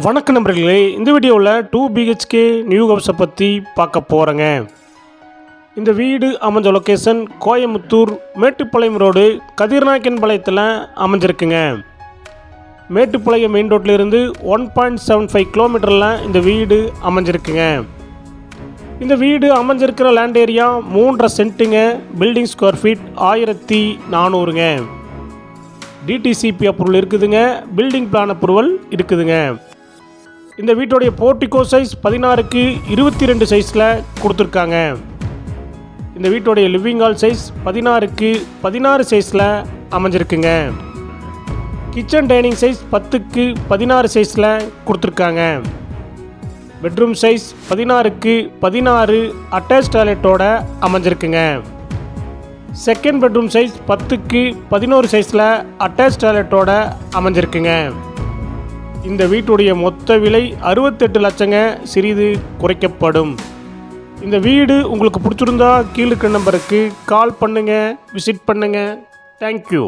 வணக்க நண்பர்களே இந்த வீடியோவில் டூ பிஹெச்கே நியூ ஹவுஸை பற்றி பார்க்க போகிறேங்க இந்த வீடு அமைஞ்ச லொக்கேஷன் கோயமுத்தூர் மேட்டுப்பாளையம் ரோடு கதிர்நாயக்கன் பாளையத்தில் அமைஞ்சிருக்குங்க. மேட்டுப்பாளையம் மெயின் ரோட்டிலிருந்து இருந்து ஒன் பாயிண்ட் செவன் ஃபைவ் கிலோமீட்டரில் இந்த வீடு அமைஞ்சிருக்குங்க. இந்த வீடு அமைஞ்சிருக்கிற லேண்ட் ஏரியா மூன்றரை சென்ட்டுங்க பில்டிங் ஸ்கொயர் ஃபீட் ஆயிரத்தி நானூறுங்க. டிடிசிபி அப்ரூவல் இருக்குதுங்க பில்டிங் பிளான் அப்ரூவல் இருக்குதுங்க. இந்த வீட்டுடைய போர்ட்டிகோ சைஸ் பதினாறுக்கு இருபத்தி ரெண்டு சைஸில் கொடுத்துருக்காங்க. இந்த வீட்டுடைய லிவிங் ஹால் சைஸ் பதினாறுக்கு பதினாறு சைஸில் அமைஞ்சிருக்குங்க. கிச்சன் டைனிங் சைஸ் பத்துக்கு பதினாறு சைஸில் கொடுத்துருக்காங்க. பெட்ரூம் சைஸ் பதினாறுக்கு பதினாறு அட்டாச் டாய்லெட்டோட அமைஞ்சிருக்குங்க. செகண்ட் பெட்ரூம் சைஸ் பத்துக்கு பதினோரு சைஸில் அட்டாச் டாய்லெட்டோட அமைஞ்சிருக்குங்க. இந்த வீட்டுடைய மொத்த விலை அறுபத்தெட்டு லட்சங்க. சிறிது குறைக்கப்படும். இந்த வீடு உங்களுக்கு பிடிச்சிருந்தா கீழுக்கு நம்பருக்கு கால் பண்ணுங்கள் விசிட் பண்ணுங்கள் தேங்க்யூ